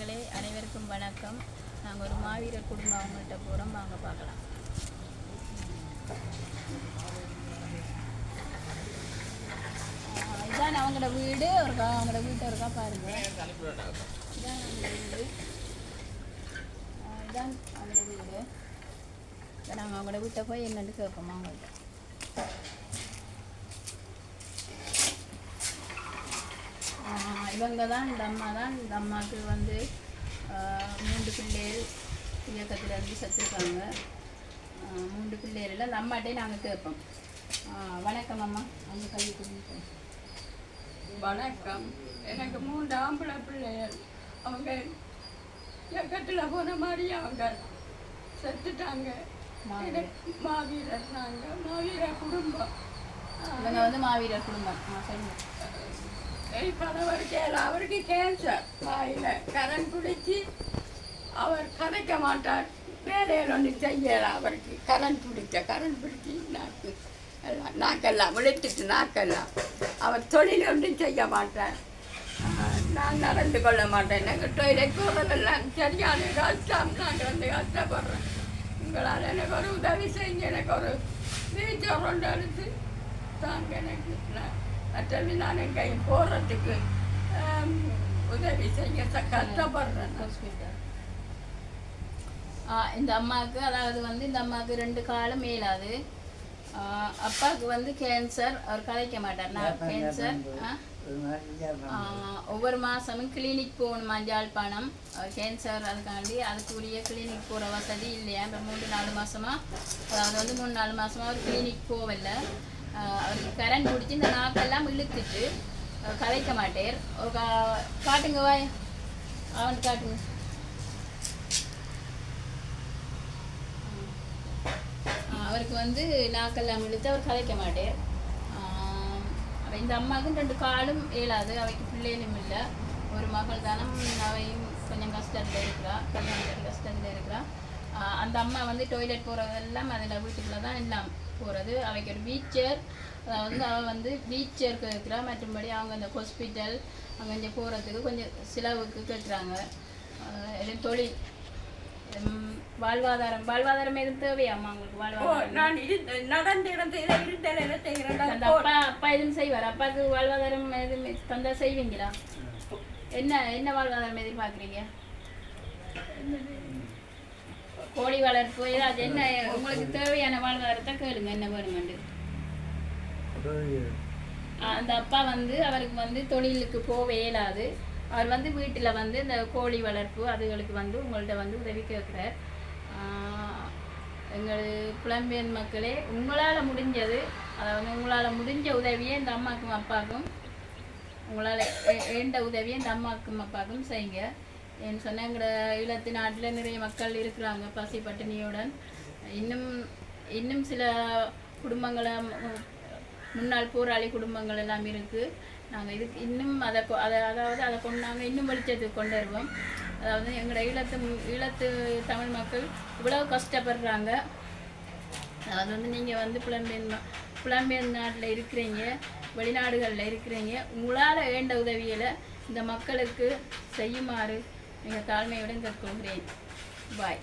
மக்களே அனைவருக்கும் வணக்கம். நாங்கள் ஒரு மாவீரர் குடும்பம் அவங்கள்ட்ட போகிறோம் வாங்க பார்க்கலாம். இதான் அவங்களோட வீடு. ஒருக்கா அவங்களோட வீட்டை ஒருக்கா பாருங்க. இதான் அவங்களோட வீடு. இதான் அவங்களோட வீடு. இப்போ நாங்கள் அவங்களோட வீட்டை போய் என்னென்னு கேட்போம் அவங்கள்ட்ட? இவங்க தான் இந்த அம்மா தான் இந்த அம்மாவுக்கு வந்து மூன்று பிள்ளைகள் இயக்கத்தில் இருந்து செத்துருக்காங்க. மூன்று பிள்ளைகளில் அந்த அம்மாட்டே நாங்கள் கேட்போம். வணக்கம் அம்மா. அவங்க கையை கொடுங்க. வணக்கம். எனக்கு மூன்று ஆம்பளை பிள்ளைகள். அவங்க இயக்கத்தில் போன மாதிரி அவங்க செத்துட்டாங்க. மாவீரர். நாங்கள் மாவீரர் குடும்பம். இவங்க வந்து மாவீரர் குடும்பம். ஆ சொல்லுங்க அவருக்கு கேன்சர் வாயில் கரண் பிடிச்சி அவர் கதைக்க மாட்டார். வேலையில் ஒன்று செய்யல அவருக்கு. கரண் பிடிச்ச கரண் பிடிச்சி நாக்கு எல்லாம் நாக்கெல்லாம் விழுத்துட்டு நாக்கெல்லாம். அவர் தொழில் ஒன்றும் செய்ய மாட்டார். நான் நடந்து கொள்ள மாட்டேன். எனக்கு டொய்லெட் போகிறதெல்லாம் சரியான கஷ்டம் நாங்கள் வந்து கஷ்டப்படுறேன். உங்களால் எனக்கு ஒரு உதவி செஞ்சு எனக்கு ஒரு வீச்சர் ஒன்று எடுத்து தாங்க எனக்கு நான். மற்றது நான் எங்கேயும் போகிறதுக்கு உதவி செய்ய கஷ்டப்படுறேன். ஹாஸ்பிட்டல் இந்த அம்மாவுக்கு அதாவது வந்து இந்த அம்மாவுக்கு ரெண்டு காலம் மேலாது அப்பாவுக்கு வந்து கேன்சர் அவர் கதைக்க மாட்டார் நான் கேன்சர் ஆ ஒவ்வொரு மாதமும் கிளினிக் போகணும் மஞ்சாழ்ப்பாணம் கேன்சர் அதுக்காண்டி அதுக்குரிய கிளினிக் போகிற வசதி இல்லையா இப்போ மூணு நாலு மாதமா அதாவது வந்து மூணு நாலு மாதமா அவர் கிளினிக் போகல அவருக்கு கரண்ட் பிடிச்சி இந்த நாக்கெல்லாம் இழுத்துட்டு கதைக்க மாட்டேர் ஒரு காட்டுங்க வாய். அவன் காட்டுங்க. அவருக்கு வந்து நாக்கெல்லாம் இழுத்து அவர் கதைக்க மாட்டேர் ஆஹ் இந்த அம்மாவுக்கும் ரெண்டு காலும் இயலாது. அவைக்கு பிள்ளைகளும் இல்லை. ஒரு மகள் தானம் அவையும் கொஞ்சம் கஷ்டத்தில் இருக்கிறா. கல்யாணத்தில் கஷ்டத்தில் இருக்கிறா. அந்த அம்மா வந்து டாய்லெட் போகிறதெல்லாம் அதில் வீட்டுக்குள்ளே தான் எல்லாம் போகிறது அவைக்கு ஒரு வீச்சர் வந்து அவள் வந்து வீச்சர் கேட்குறா மற்றும்படி அவங்க அந்த ஹாஸ்பிட்டல் அங்கே கொஞ்சம் போகிறதுக்கு கொஞ்சம் செலவுக்கு கேட்குறாங்க தொழில். வாழ்வாதாரம் வாழ்வாதாரம் எதுவும் தேவையாம்மா உங்களுக்கு ஓ, வாழ்வாதாரம் நான் இருந்த நடந்த இடத்துல இருந்தல செய்கிறேன். அந்த அப்பா அப்பா எதுவும் செய்வார்? அப்பாவுக்கு வாழ்வாதாரம் எதுவும் தந்தா செய்வீங்களா? என்ன என்ன வாழ்வாதாரம் எதிர்பார்க்குறீங்க? கோழி வளர்ப்பு ஏதாச்சும் என்ன? உங்களுக்கு தேவையான வாழ்வாதாரத்தை கேளுங்க என்ன வேணுமெண்டு அந்த அப்பா வந்து அவருக்கு வந்து தொழிலுக்கு போக இயலாது. அவர் வந்து வீட்டில் வந்து இந்த கோழி வளர்ப்பு அதுகளுக்கு வந்து உங்கள்ட்ட வந்து உதவி கேட்குறார். எங்கள் புலம்பெயர் மக்களே உங்களால் முடிஞ்சது அதாவது உங்களால் முடிஞ்ச உதவியை இந்த அம்மாக்கும் அப்பாவுக்கும் உங்களால் ஏண்ட உதவியை இந்த அம்மாக்கும் அப்பாவுக்கும் செய்யுங்க. ஏன்னு சொன்னால் எங்களோட ஈழத்து நாட்டில் நிறைய மக்கள் இருக்கிறாங்க பசி பட்டினியுடன். இன்னும் இன்னும் சில குடும்பங்களை முன்னாள் போராளி குடும்பங்கள் எல்லாம் இருக்குது நாங்கள் இதுக்கு இன்னும் அதை கொ- அதை அதாவது அதை கொண்டு நாங்கள் இன்னும் வெளிச்சத்துக்கு கொண்டு வருவோம். அதாவது எங்களோட ஈழத்து ஈழத்து தமிழ் மக்கள் இவ்வளோ கஷ்டப்படுறாங்க. அது வந்து நீங்கள் வந்து புலம்பெயர் ம- புலம்பெயர் நாட்டில் இருக்கிறீங்க வெளிநாடுகளில் இருக்கிறீங்க உங்களால் வேண்ட உதவிகளை இந்த மக்களுக்கு செய்யுமாறு மிக தாழ்மையுடன் கேட்கொள்கிறேன் பாய்